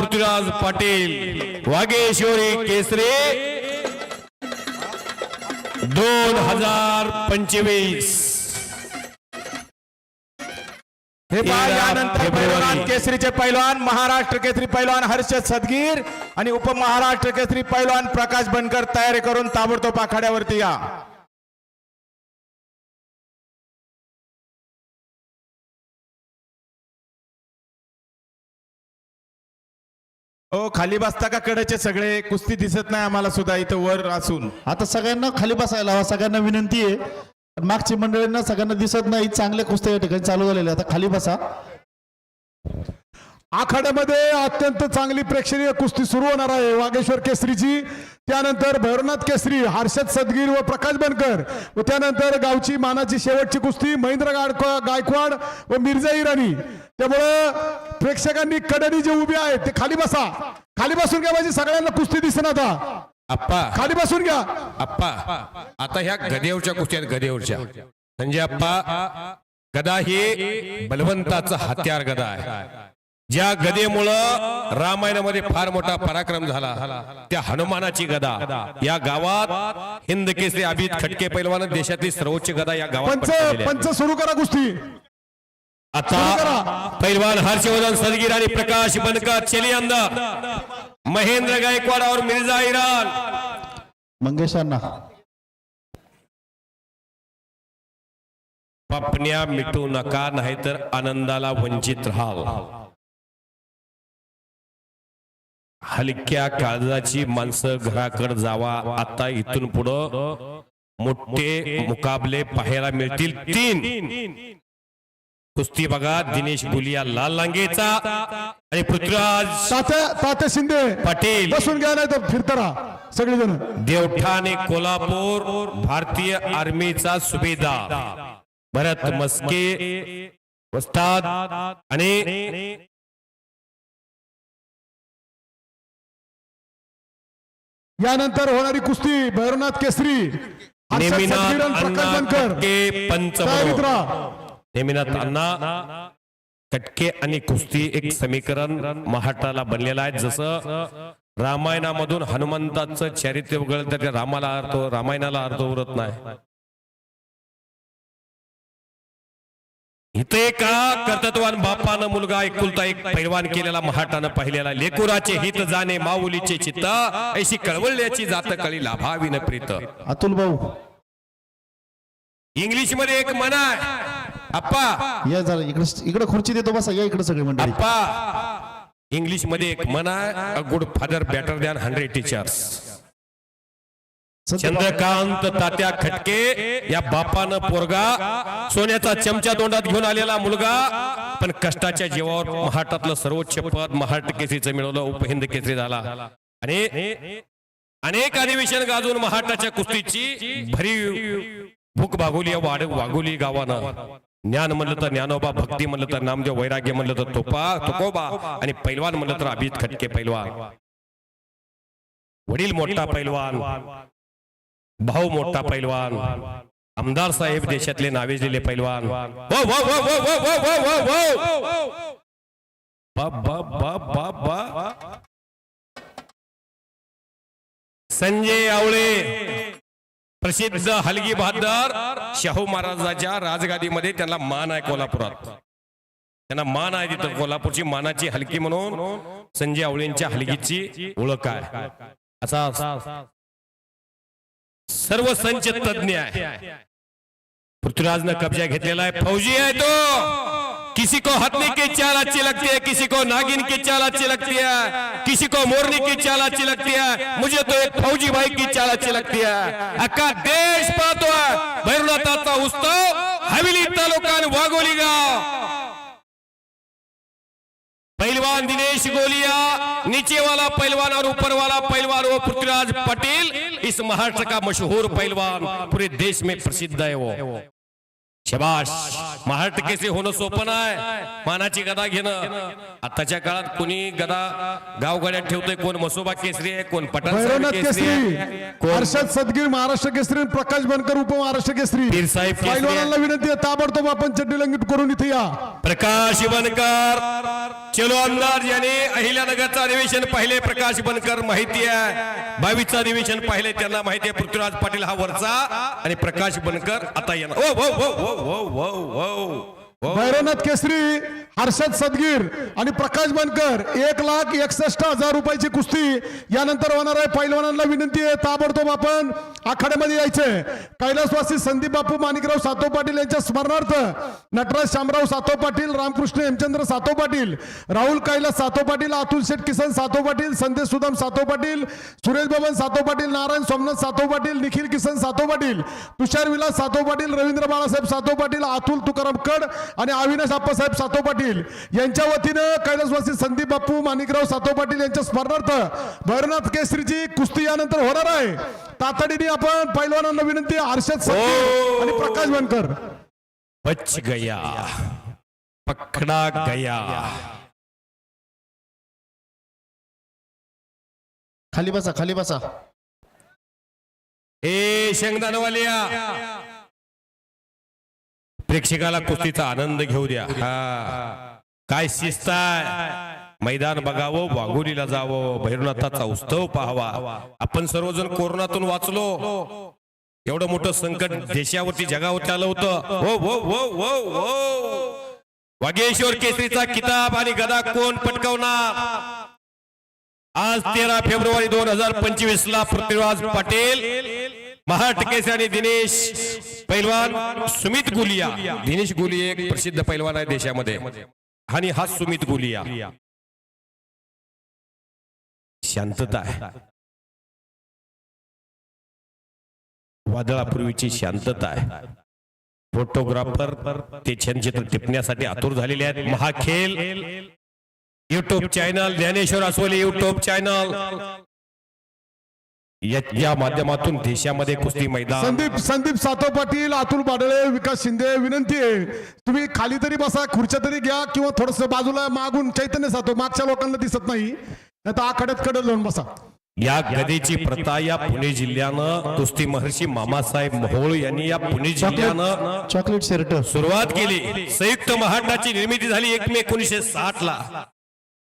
पृथ्वीराज पाटील वागेश्वरी केसरी दोन हजार पंचवीस हे यानंतर. पैलवान केसरीचे पैलवान महाराष्ट्र केसरी पैलवान हर्षद सदगीर आणि उपमहाराष्ट्र केसरी पैलवान प्रकाश बनकर तयारी करून ताबडतोब आखाड्यावरती या हो खाली बसता का कडेचे सगळे? कुस्ती दिसत नाही आम्हाला सुद्धा इथं वर असून. आता सगळ्यांना खाली बसायला हवा सगळ्यांना विनंती आहे. मागची मंडळींना सगळ्यांना दिसत नाही चांगल्या कुस्त्या या ठिकाणी चालू झालेले आता खाली बसा. आखाड्यामध्ये अत्यंत चांगली प्रेक्षणीय कुस्ती सुरू होणार आहे. वागेश्वर केसरीची त्यानंतर भैरवनाथ केसरी हर्षद सदगीर व प्रकाश बनकर व त्यानंतर गावची मानाची शेवटची कुस्ती महेंद्र गायकवाड व मिर्झा इराणी. त्यामुळं प्रेक्षकांनी कडनी जे उभे आहेत ते खाली बसा. खाली बसून घ्या म्हणजे सगळ्यांना कुस्ती दिसत आता. आप्पा. खाली बसून घ्या. आप्पा. आता ह्या गदेवरच्या कुस्ती आहेत गदेवरच्या म्हणजे आप्पा गदा ही बलवंताचं हत्यार गदा आहे. ज्या गदेमुळं रामायणामध्ये फार मोठा पराक्रम झाला त्या हनुमानाची गदा. या गावात हिंद केसरी अभित खटके पैलवान देशातली सर्वोच्च गदा या गावात पंच सुरू करा सुरू आता. पैलवान हर्षवर्धन सदगीर आणि प्रकाश बनकर चली अंदर महेंद्र गायकवाड और मिर्झा इरान मंगेशांना. पपण्या मिटू नका नाहीतर आनंदाला वंचित राहाल. हलक्या काळजाची माणसं घराकडे जावा. आता इथून पुढं मोठे मुकाबले पाहायला मिळतील तीन. कुस्ती बघा दिनेश बुलिया लाल लांगेचा आणि पृथ्वीराज तात्या शिंदे पाटील. बसून घ्या नाही तर फिरता राहा सगळेजण. देवठा आणि कोल्हापूर भारतीय आर्मीचा सुभेदार. भरत मस्के वस्ताद आणि यानंतर होणारी कुस्ती भैरवनाथ केसरी नेमिनाथ अण्णा कटके आणि कुस्ती एक समीकरण महाटाला बनलेलं आहे. जसं रामायणामधून हनुमंताचं चरित्र वगळलं तर रामाला अर्थ रामायणाला अर्थ उरत नाही. इथे का कर्तृत्वान बापानं मुलगा एकुलता एक पैलवान केलेला महाटानं पाहिलेला लेकुराचे हित जाणे माऊलीचे चित्त ऐशी कळवळल्याची जात कळी लाभावी न प्रीत. अतुल भाऊ. इंग्लिशमध्ये एक म्हण अप्पा. या जरा इकडे इकडे खुर्ची देतो बसा या इकडे सगळी मंडळी. अप्पा. इंग्लिशमध्ये एक म्हण a good father better than hundred teachers Chandrakant Tatya Khatke या बापानं पोरगा सोन्याचा चमचा तोंडात घेऊन आलेला मुलगा. पण कष्टाच्या जीवावर महाटातलं सर्वोच्च पद महाराष्ट्र केसरीचं मिळवलं उपहिंद केसरी झाला. आणि अनेक अधिवेशन गाजून महाराष्ट्राच्या कुस्तीची भरीव भूक भागवली आहे वाढ वाघोली गावानं. ज्ञान म्हणलं तर ज्ञानोबा भक्ती म्हणलं तर नामदेव वैराग्य म्हणलं तर तोपा तुकोबा आणि पैलवान म्हणलं तर अभित खटके पैलवान. वडील मोठा पैलवान. भाऊ मोठा पैलवान. आमदार साहेब देशातले नावेजलेले पैलवान. संजय आवळे. प्रसिद्ध हलगी बहादर शाहू महाराजाच्या राजगादीमध्ये त्यांना मान आहे कोल्हापुरात. त्यांना मान आहे तिथं कोल्हापूरची मानाची हलकी म्हणून. संजय आवळेंच्या हलगीची ओळख आहे. असा सर्व संच तज्ञ आहे पृथ्वीराजनं कब्जा घेतलेला आहे. फौजी आहे तो. किसी को हथनी की चाल अच्छी लगती है, किसी को नागिन की चाल अच्छी लगती है, किसी को मोरनी की चाल अच्छी लगती है। मुझे तो एक फौजी भाई की चाल अच्छी लगती है। अख्खा देश पाहतोय भैरवनाथाचा उत्सव हवेली तालुका वागोली गाव पहलवान दिनेश गोलिया नीचे वाला पहलवान और ऊपर वाला पहलवान वो पृथ्वीराज पटेल इस महाराष्ट्र का मशहूर पहलवान पूरे देश में प्रसिद्ध है वो। शबाश महाराष्ट्र केसरी होणं सोपं आहे मानाची गदा घेणं. आताच्या काळात कोणी गदा गावगाड्यात ठेवतोय कोण मसोबा केसरी आहे कोण भैरवनाथ केसरी हर्षद सदगीर महाराष्ट्र केसरी प्रकाश बनकर उपमहाराष्ट्र केसरी. पीरसाहेब केसरी. पैलवानांना विनंती आहे ताबडतोब आपण चड्डी लंगित करून इथे या. प्रकाश बनकर. चलो आमदार याने अहिल्यानगरचं अधिवेशन पाहिले प्रकाश बनकर माहिती आहे. बावीसचं अधिवेशन पाहिले त्यांना माहिती आहे पृथ्वीराज पाटील हा वरचा आणि प्रकाश बनकर आता येणार. ओ, वो, वो, वो, वो, वो, वो, वो. भैरवनाथ केसरी हर्षद सदगीर आणि प्रकाश बनकर एक लाख एकसष्ट हजार रुपयाची कुस्ती यानंतर होणार आहे पैलवानांना विनंती आहे ताबडतोब आपण आखाड्यामध्ये यायचंय कैलासवासी संदीप बापू माणिकराव सातव पाटील यांच्या स्मरणार्थ नटराज शामराव सातव पाटील रामकृष्ण हेमचंद्र सातव पाटील राहुल कैलास सातव पाटील अतुल शेठ किसन सातव पाटील संदेश सुदाम सातव पाटील सुरेश बबन सातव पाटील नारायण सोमनाथ सातव पाटील निखिल किसन सातव पाटील तुषार विलास सातव पाटील रवींद्र बाळासाहेब सातव पाटील अतुल तुकाराम कड आणि अविनाश आप्पासाहेब सातव पाटील यांच्या वतीनं कैलासवासी संदीप बापू माणिकराव सातव पाटील यांच्या स्मरणार्थ भैरवनाथ केसरीची कुस्ती यानंतर होणार आहे. तातडीने आपण पैलवानांना विनंती हर्षद आणि प्रकाश बनकर. बच गया पकडा गया. खाली बसा खाली बसा. ए शेंगदाणवालिया. प्रेक्षकाला कुस्तीचा आनंद घेऊ द्या. हा. काय शिस्त आहे मैदान बघावं वाघोलीला जावं भैरवनाथाचा उत्सव पाहावा. आपण सर्वजण कोरोनातून वाचलो. एवढं मोठं संकट देशावरती जगावरती आलं होतं. हो हो हो हो हो. वागेश्वर केसरीचा किताब आणि गदा कोण पटकावणार? आज तेरा फेब्रुवारी दोन हजार पंचवीस ला पृथ्वीराज पाटील महाराष्ट्र केसरी आणि दिनेश पैलवान सुमित गुलिया. दिनेश गुलिया एक प्रसिद्ध पैलवान आहे देशामध्ये. आणि हा सुमित गुलिया. शांतता आहे. वादळापूर्वीची शांतता आहे. फोटोग्राफर ते छानचित्र टिपण्यासाठी आतुर झालेले आहेत. Mahakhel. YouTube channel Dnyaneshwar Asole YouTube channel या माध्यमातून देशामध्ये कुस्ती मैदान. संदीप संदीप सातव पाटील अतुल बाडळे विकास शिंदे विनंती आहे. तुम्ही खाली तरी बसा खुर्च्या तरी घ्या किंवा थोडस बाजूला मागून चैतन्य सातव मागच्या लोकांना दिसत नाही. तर आखाड्यात कडे जाऊन बसा. या गदेची प्रथा या पुणे जिल्ह्यानं कुस्ती महर्षी मामासाहेब मोहोळ यांनी या पुणे जिल्ह्यानं चॉकलेट शर्ट. सुरुवात केली. संयुक्त महाराष्ट्राची निर्मिती झाली एक मे एकोणीसशे साठ ला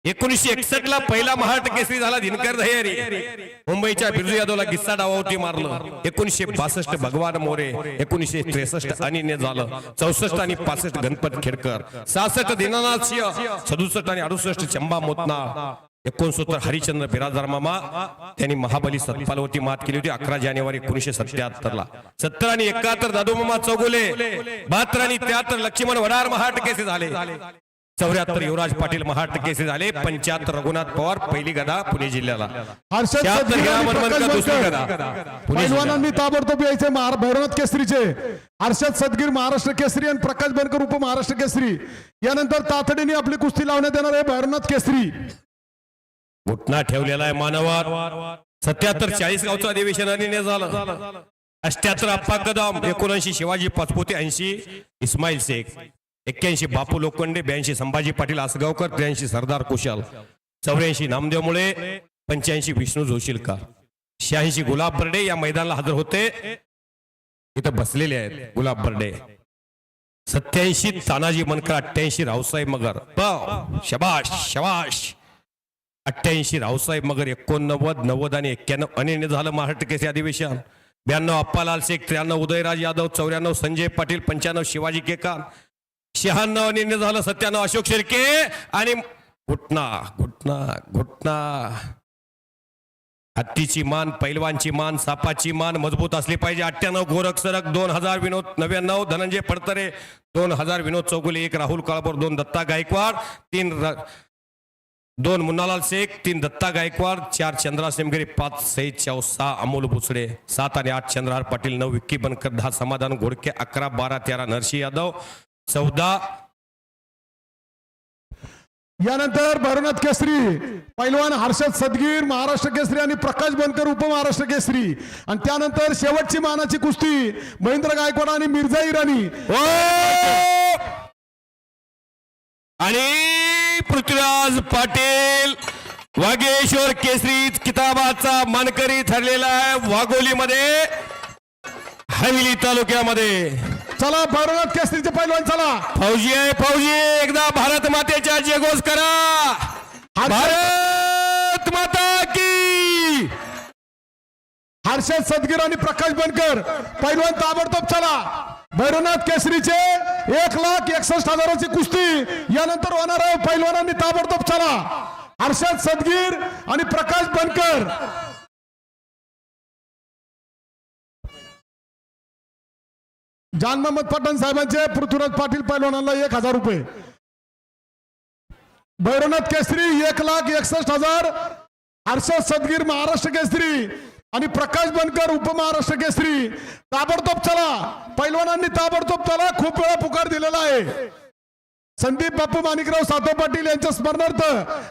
एकोणीशे एकसष्ट ला पहिला महाराष्ट्र केसरी झाला दिनकर दहेरी मुंबईच्या बिरजू यादवला किस्सा डावावरती मारलं. एकोणीशे बासष्ट भगवान मोरे एकोणीशे त्रेसष्ट अनिन्य झालं. चौसष्ट आणि पासष्ट गणपत खेडकर. सहासष्ट दिनानाथ सिंह सदुसष्ट आणि अडुसष्ट चंबा मोतना एकोणसत्तर हरिचंद्र बिराजदार मामा. त्यांनी महाबली सतपालवरती मात केली होती. अकरा जानेवारी एकोणीसशे सत्याहत्तर ला सत्तर आणि एकाहत्तर दादू मामा चौगुले. बहात्तर आणि त्र्याहत्तर लक्ष्मण वडार महाराष्ट्र झाले. चौऱ्याहत्तर युवराज पाटील महाराष्ट्र केसरी झाले. पंच्याहत्तर रघुनाथ पवार पहिली गदा पुणे जिल्ह्याला. दुसरी. गदा. पैलवानांनी ताबडतोब यायचे भैरवनाथ केसरीचे. हर्षद सदगीर महाराष्ट्र केसरी आणि प्रकाश बनकर उपमहाराष्ट्र केसरी. यानंतर तातडीने आपली कुस्ती लावण्यात येणार आहे भैरवनाथ केसरी. घुटना ठेवलेला आहे मानवात. सत्याहत्तर चाळीस गावचं अधिवेशन अनिर्णय झालं. अष्ट्याहत्तर अप्पा कदम एकोणऐंशी शिवाजी पाचपोते ऐंशी इस्माईल शेख. एक्क्याऐंशी बापू लोखंडे ब्याऐंशी संभाजी पाटील आसगावकर त्र्याऐंशी सरदार कुशाल. चौऱ्याऐंशी नामदेव मुळे पंच्याऐंशी विष्णू जोशीलकर. शहाऐंशी गुलाब बर्डे या मैदानाला हजर होते. इथं बसलेले आहेत गुलाब बर्डे. सत्याऐंशी तानाजी मनकर अठ्ठ्याऐंशी रावसाहेब मगर. शबाश शबाश. अठ्ठ्याऐंशी रावसाहेब मगर एकोणनव्वद नव्वद आणि एक्क्याण्णव. अनिर्णय झालं महाराष्ट्र केसरी अधिवेशन. ब्याण्णव अप्पालाल शेख त्र्याण्णव उदयराज यादव चौऱ्याण्णव संजय पाटील पंच्याण्णव शिवाजी केकान. शहाण्णव निर्णय झालं सत्त्याण्णव अशोक शिर्के आणि घुटना घुटना घुटना. हत्तीची मान पैलवानची मान सापाची मान मजबूत असली पाहिजे. अठ्ठ्याण्णव गोरख सरक दोन हजार विनोद नव्याण्णव धनंजय फडतरे दोन हजार विनोद चौगुले एक राहुल काळापूर दोन दत्ता गायकवाड तीन र- दोन मुन्नालाल शेख तीन दत्ता गायकवाड चार चंद्रा सेमगिरी पाच सईद चाव सहा अमोल भुसडे सात आणि आठ चंद्रहार पाटील नऊ विक्की बनकर दहा समाधान घोडके अकरा बारा तेरा नरसिंह यादव चौदा. यानंतर भैरवनाथ केसरी पैलवान हर्षद सदगीर महाराष्ट्र केसरी आणि प्रकाश बनकर उपमहाराष्ट्र केसरी. आणि त्यानंतर शेवटची मानाची कुस्ती महेंद्र गायकवाड आणि मिर्झा इराणी. ओ! आणि पृथ्वीराज पाटील वागेश्वर केसरी किताबाचा मानकरी ठरलेला आहे वाघोलीमध्ये हवेली तालुक्यामध्ये. चला भैरवनाथ केसरीचे पैलवान चला. फौजी आहे फौजी. एकदा भारत मातेच्या जयघोष करा. भारत माता की! हर्षद सदगीर आणि प्रकाश बनकर पैलवान ताबडतोब चला. भैरवनाथ केसरीचे एक लाख एकसष्ट हजाराची कुस्ती यानंतर होणार आहे पैलवानांनी ताबडतोब चला. हर्षद सदगीर आणि प्रकाश बनकर जान मोहम्मद पठाण साहेबांचे पृथ्वीराज पाटील पैलवानाला एक हजार रुपये. भैरवनाथ केसरी एक लाख एकसष्ट हजार. हर्षद सदगीर महाराष्ट्र केसरी आणि प्रकाश बनकर उपमहाराष्ट्र केसरी. ताबडतोब चला. पैलवानांनी ताबडतोब चला. खूप वेळा पुकार दिलेला आहे. संदीप बापू माणिकराव सातो पाटील यांच्या स्मरणार्थ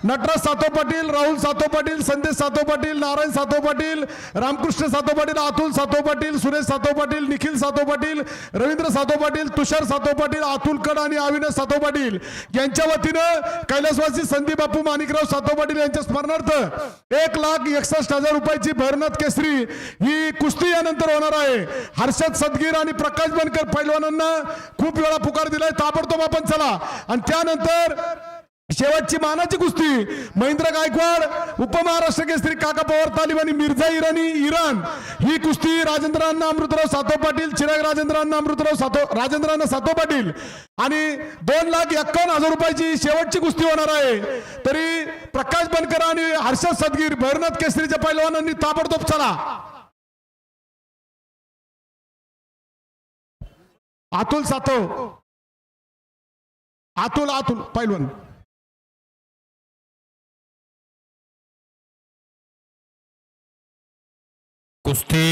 नटराज सातो पाटील राहुल सातो पाटील संदेश सातो पाटील नारायण सातो पाटील रामकृष्ण सातो पाटील अतुल सातो पाटील सुरेश सातो पाटील निखिल सातो पाटील रवींद्र सातो पाटील तुषार सातो पाटील अतुल कड आणि अविनाश सातो पाटील यांच्या वतीनं कैलासवासी संदीप बापू माणिकराव सातो पाटील यांच्या स्मरणार्थ एक लाख एकसष्ट हजार रुपयाची भैरनाथ केसरी ही कुस्ती यानंतर होणार आहे हर्षद सदगीर आणि प्रकाश बनकर पैलवानांना खूप वेळा पुकार दिलाय ताबडतोब आपण चला आणि त्यानंतर शेवटची मानाची कुस्ती. महेंद्र गायकवाड उपमहाराष्ट्र केसरी काका पवार तालिब आणि मिर्झा इराणी इराण. ही कुस्ती राजेंद्रांना अमृतराव सातव पाटील चिराग राजेंद्रांना अमृतराव सातो राजेंद्रांना सातव पाटील. आणि दोन लाख एक्कावन्न हजार रुपयाची शेवटची कुस्ती होणार आहे. तरी प्रकाश बनकर आणि हर्षद सदगीर भैरनाथ केसरीच्या पैलवानांनी ताबडतोब चला. अतुल सातव. आतुल आतुल पैलवान. कुस्ती